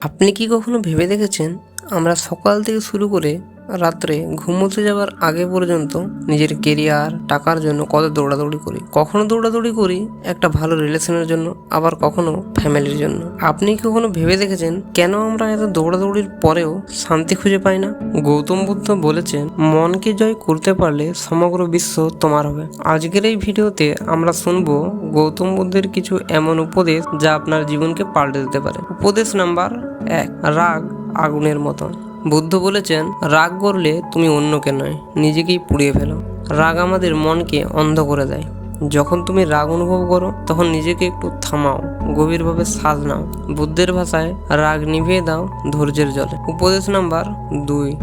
আপনি কি কখনো ভেবে দেখেছেন আমরা সকাল থেকে শুরু করে রাত্রে ঘুমোতে যাওয়ার আগে পর্যন্ত নিজের কেরিয়ার, টাকার জন্য কত দৌড়াদৌড়ি করি, কখনো দৌড়াদৌড়ি করি, একটা ভালো রিলেশনের জন্য, আবার কখনো ফ্যামিলির জন্য। আপনি কি কখনো ভেবে দেখেছেন কেন আমরা এত দৌড়াদৌড়ির পরেও শান্তি খুঁজে পাই না? গৌতম বুদ্ধ বলেছেন, মনকে জয় করতে পারলে সমগ্র বিশ্ব তোমার হবে। আজকের এই ভিডিওতে আমরা শুনব গৌতম বুদ্ধের কিছু এমন উপদেশ যা আপনার জীবনকে পাল্টে দিতে পারে। উপদেশ নাম্বার এক, রাগ আগুনের মতো বুদ্ধ বলেছেন, রাগ করলে তুমি অন্যকে নয়, নিজেকেই পুড়িয়ে ফেলো। রাগ আমাদের মনকে অন্ধ করে দেয়। যখন তুমি রাগ অনুভব করো, তখন নিজেকে একটু থামাও, গভীরভাবে শ্বাস নাও। বুদ্ধের ভাষায়, রাগ নিভিয়ে দাও, ধৈর্যের জলে। উপদেশ নাম্বার দুই।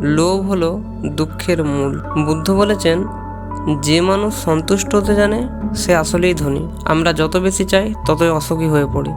লোভ হলো দুঃখের মূল। বুদ্ধ বলেছেন, যে মানুষ সন্তুষ্ট হতে জানে, সে আসলেই ধনী। আমরা যত বেশি চাই, ততই অসুখী হয়ে পড়ি।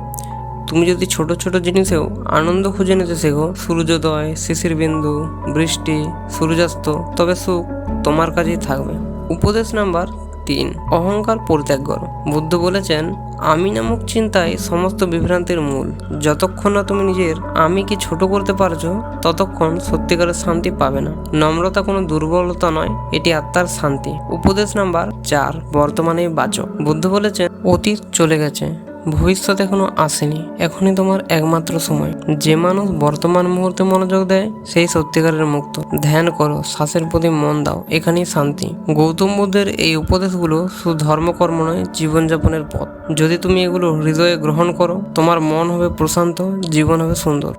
তুমি যদি ছোট ছোট জিনিসেও আনন্দ খুঁজে নিতে শেখো, সূর্যোদয়, শিশির বিন্দু, বৃষ্টি, সূর্যাস্ত, তবে সুখ তোমার কাছেই থাকবে। উপদেশ নাম্বার তিন, অহংকার পরিত্যাগ করো। বুদ্ধ বলেছেন, আমি নামক চিন্তাই সমস্ত বিভ্রান্তির মূল। যতক্ষণ না তুমি নিজের আমি কি ছোট করতে পারছ, ততক্ষণ সত্যিকারের শান্তি পাবে না। নম্রতা কোনো দুর্বলতা নয়, এটি আত্মার শান্তি। উপদেশ নাম্বার চার, বর্তমানেই বাঁচো। বুদ্ধ বলেছেন, অতীত চলে গেছে ভবিষ্যৎ এখনও আসেনি। এখনই তোমার একমাত্র সময়। যে মানুষ বর্তমান মুহূর্তে মনোযোগ দেয়, সেই সত্যিকারের মুক্ত। ধ্যান করো, শ্বাসের প্রতি মন দাও, এখানেই শান্তি। গৌতম বুদ্ধের এই উপদেশগুলো শুধু ধর্মকর্ম নয়, জীবনযাপনের পথ। যদি তুমি এগুলো হৃদয়ে গ্রহণ করো, তোমার মন হবে প্রশান্ত, জীবন হবে সুন্দর।